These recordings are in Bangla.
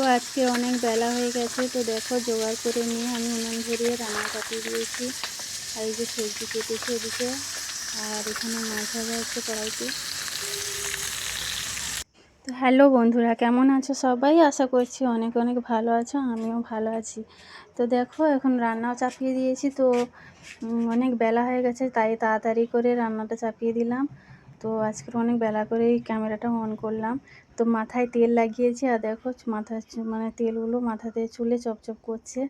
তো আজকে অনেক বেলা হয়ে গেছে, তো দেখো জোগাড় করে নিয়ে আমি উনুন ধরিয়ে রান্না চাপিয়ে দিয়েছি। আর এই যে সবজি কেটেছি এদিকে, আর এখানে মাছ ভাজা হচ্ছে কড়াইতে। তো হ্যালো বন্ধুরা, কেমন আছো সবাই? আশা করছি অনেক অনেক ভালো আছো, আমিও ভালো আছি। তো দেখো এখন রান্নাও চাপিয়ে দিয়েছি, তো অনেক বেলা হয়ে গেছে, তাই তাড়াতাড়ি করে রান্নাটা চাপিয়ে দিলাম। তো আজকের অনেক বেলা করেই ক্যামেরাটা অন করলাম। তো মাথায় তেল লাগিয়েছি আর দেখো মাথার চু- মানে তেলগুলো মাথাতে চুলে চপচপ করছে।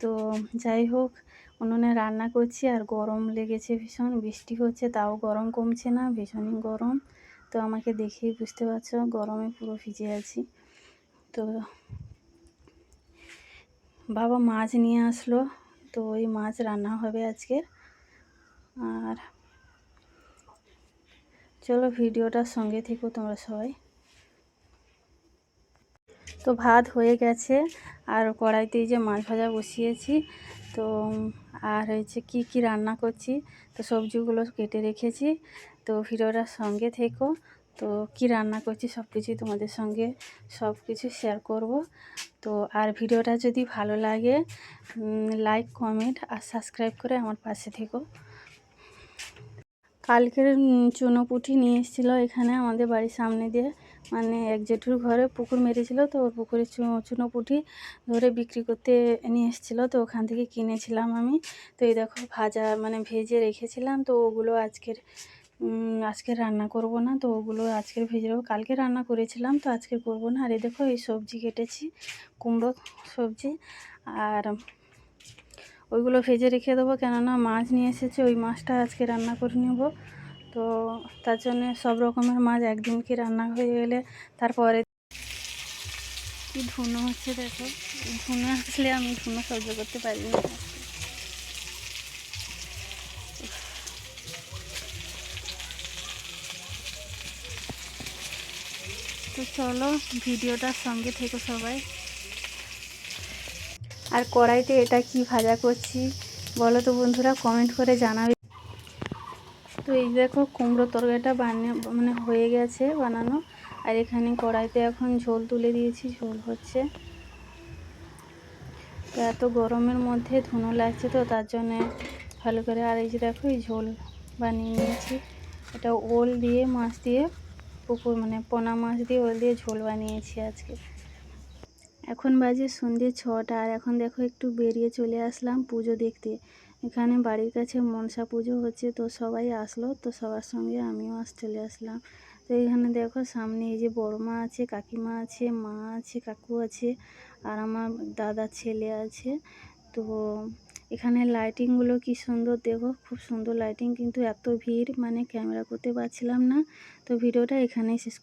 তো যাই হোক, উনুনে রান্না করছি আর গরম লেগেছে ভীষণ, বৃষ্টি হচ্ছে তাও গরম কমছে না, ভীষণই গরম। তো আমাকে দেখেই বুঝতে পারছ, গরমে পুরো ভিজে আছি। তো বাবা মাছ নিয়ে আসলো, তো ওই মাছ রান্না হবে আজকে আর চলো ভিডিওটার সঙ্গে থেকো তোমরা সবাই। তো ভাত হয়ে গেছে, আর কড়াইতে যে মাছ ভাজা বসিয়েছি, তো, আর হয়েছে কি কি রান্না করছি, তো সবজিগুলো কেটে রেখেছি। তো ভিডিওটার সঙ্গে থেকো, তো কি রান্না করছি সব কিছুই তোমাদের সঙ্গে সব কিছু শেয়ার করব। তো আর ভিডিওটা যদি ভালো লাগে লাইক কমেন্ট আর সাবস্ক্রাইব করে আমার পাশে থেকো। কালকের চুনো পুঁটি নিয়ে এসেছিল এখানে আমাদের বাড়ির সামনে দিয়ে। মানে এক জেঠুর ঘরে পুকুর মেরেছিল তো, ওর পুকুরে চুনো পুঁটি ধরে বিক্রি করতে নিয়ে এসেছিল তো, ওখান থেকে কিনেছিলাম আমি। তো এই দেখো ভাজা মানে ভেজে রেখেছিলাম তো, ওগুলো আজকের আজকে রান্না করব না তো, ওগুলো আজকের ভেজে কালকে রান্না করেছিলাম তো আজকে করব না। আর এই দেখো এই সবজি কেটেছি, কুমড়ো সবজি। আর ওইগুলো ভেজে রেখে দেবো। কেননা মাছ নিয়ে এসেছে, ওই মাছটা আজকে রান্না করে নেব। তো তার জন্যে সব রকমের মাছ একদিন কি রান্না হয়ে গেলে তারপরে কি ধুনো হচ্ছে দেখো। ধুনো আসলে আমি ধুনো সহ্য করতে পারি না। তো চলো, ভিডিওটার সঙ্গে থেকো সবাই। আর কড়াইতে এটা কি ভাজা করছি বলো তো বন্ধুরা কমেন্ট করে জানাবে। তো এই দেখো কুমড়ো তরকারিটা বানিয়ে মানে হয়ে গেছে বানানো। আর এখানে কড়াইতে এখন ঝোল তুলে দিয়েছি, ঝোল হচ্ছে। তো এত গরমের মধ্যে ধুনো লাগছে তো, তার জন্যে ভালো করে আর এই যে দেখো, এই ঝোল বানিয়ে নিয়েছি। এটা ওল দিয়ে, মাছ দিয়ে, পুকুর মানে পোনা মাছ দিয়ে, ওল দিয়ে ঝোল বানিয়েছি আজকে। এখন বাজে সন্ধ্যে ছটা আর এখন দেখো একটু বেরিয়ে চলে আসলাম পুজো দেখতে। এখানে বাড়ির কাছে মনসা পুজো হচ্ছে, তো সবাই আসলো, তো সবার সঙ্গে আমিও আস, চলে আসলাম। তো এখানে দেখো সামনে এই যে বড় মা আছে, কাকিমা আছে, মা আছে, কাকু আছে আর আমার দাদার ছেলে আছে। তো এখানে লাইটিংগুলো কি সুন্দর দেখো, খুব সুন্দর লাইটিং কিন্তু এত ভিড় মানে ক্যামেরা করতে পারছিলাম না। তো ভিডিওটা এখানেই শেষ